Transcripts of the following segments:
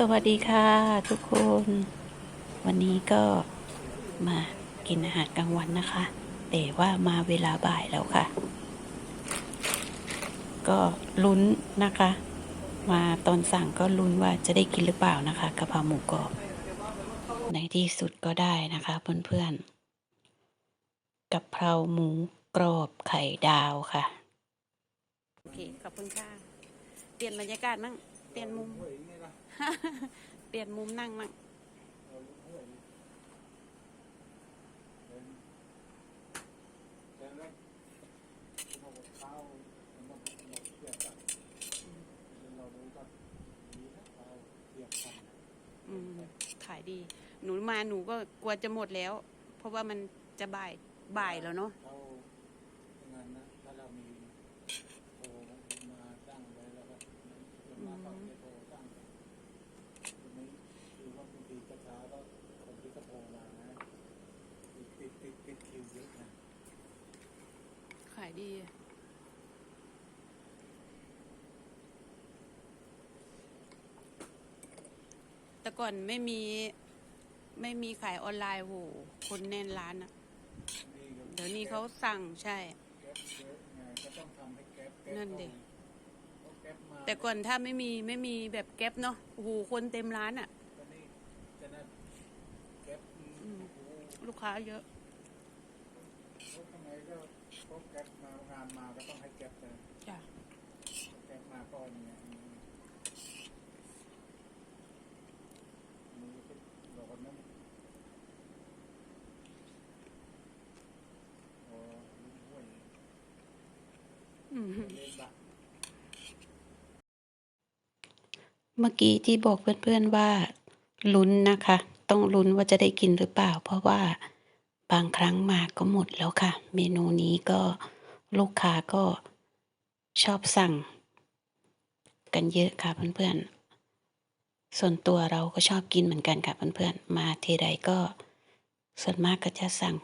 สวัสดีค่ะทุกคน วันนี้ก็มากินอาหารกลางวันนะคะ แต่ว่ามาเวลาบ่ายแล้วค่ะ ก็ลุ้นนะคะ มาตอนสั่งก็ลุ้นว่าจะได้กินหรือเปล่านะคะกะเพราหมูกรอบในที่สุดก็ได้นะคะเพื่อนๆกะเพราหมูกรอบไข่ดาวค่ะโอเคขอบคุณค่ะเปลี่ยนบรรยากาศมั่ง ปลี่ยนมุม เปลี่ยนมุมนั่งมั่งอืมขายดี หนูมาหนูก็กลัวจะหมดแล้ว เพราะว่ามันจะบ่ายบ่ายแล้วเนาะ เขางานนะถ้าเรามีโทรมาตั้งไว้แล้วก็ส่วนมากเขาจะโทรตั้งทีนี้คือว่าบางทีกระช้าก็คนที่ก็โทรมานะติดติดติดติด คิวเยอะนะขายดีแต่ก่อนไม่มีไม่มีขายออนไลน์โหคนแน่นร้านอะนี่ก็เดี๋ยวนี้เขาสั่งใช่ แก๊ปเยอะไงก็ต้องทำให้แก๊ปแก๊ปนั่นดิเพราะแก๊ปมาแต่ก่อนถ้าไม่มีไม่มีแบบแก๊ปเนาะโอ้โหคนเต็มร้านอะก็นี่จะนั่นแก๊ปอืมโอ้โหลูกค้าเยอะ แล้วทำไมก็พบแก๊ปมางานมาก็ต้องให้แก๊ปเลยจ้ะแก๊ปมาก่อนไงอืมอันนี้ก็บอกนั้นโอ้ยอืมเล่นบักเมื่อกี้ที่บอกเพื่อนๆว่าลุ้นนะคะ ต้องลุ้นว่าจะได้กินหรือเปล่า เพราะว่า บางครั้งมาก็หมดแล้วค่ะ เมนูนี้ก็ลูกค้าก็ชอบสั่ง กันเยอะค่ะเพื่อนๆ ส่วนตัวเราก็ชอบกินเหมือนกันค่ะเพื่อนๆ มาทีไรก็ส่วนมากก็จะสั่ง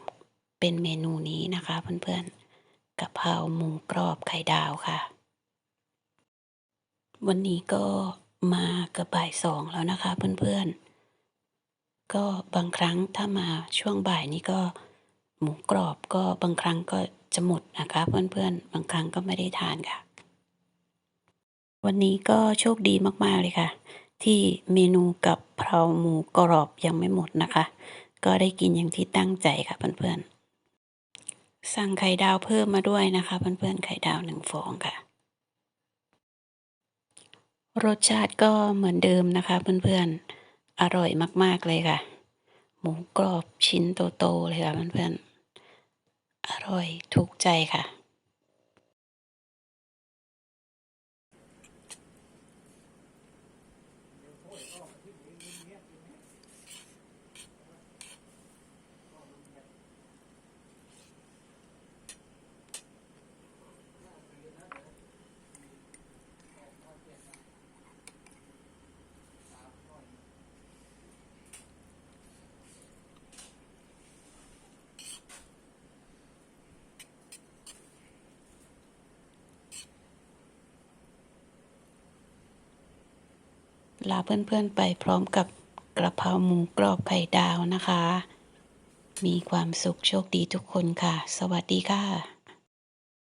เป็นเมนูนี้นะคะเพื่อนๆกะเพราหมูกรอบไข่ดาวค่ะ วันนี้ก็มาเกับบ่ายสองแล้วนะคะเพื่อนๆ ก็บางครั้งถ้ามาช่วงบ่ายนี้ก็หมูกรอบก็บางครั้งก็จะหมดนะคะ เพื่อนๆ บางครั้งก็ไม่ได้ทานค่ะ วันนี้ก็โชคดีมากๆเลยค่ะ ที่เมนูกับเพราหมูกรอบยังไม่หมดนะคะ ก็ได้กินอย่างที่ตั้งใจค่ะเพื่อนๆ สั่งไข่ดาวเพิ่มมาด้วยนะคะเพื่อนๆไข่ดาวหนึ่งฟองค่ะ รสชาติก็เหมือนเดิมนะคะเพื่อนๆ อร่อยมาก ๆ เลยค่ะ หมูกรอบชิ้นโต ๆ เลยค่ะเพื่อนๆ อร่อยถูกใจค่ะ ลาเพื่อนๆไปพร้อมกับกระเพราหมูกรอบไข่ดาวนะคะ มีความสุขโชคดีทุกคนค่ะ สวัสดีค่ะ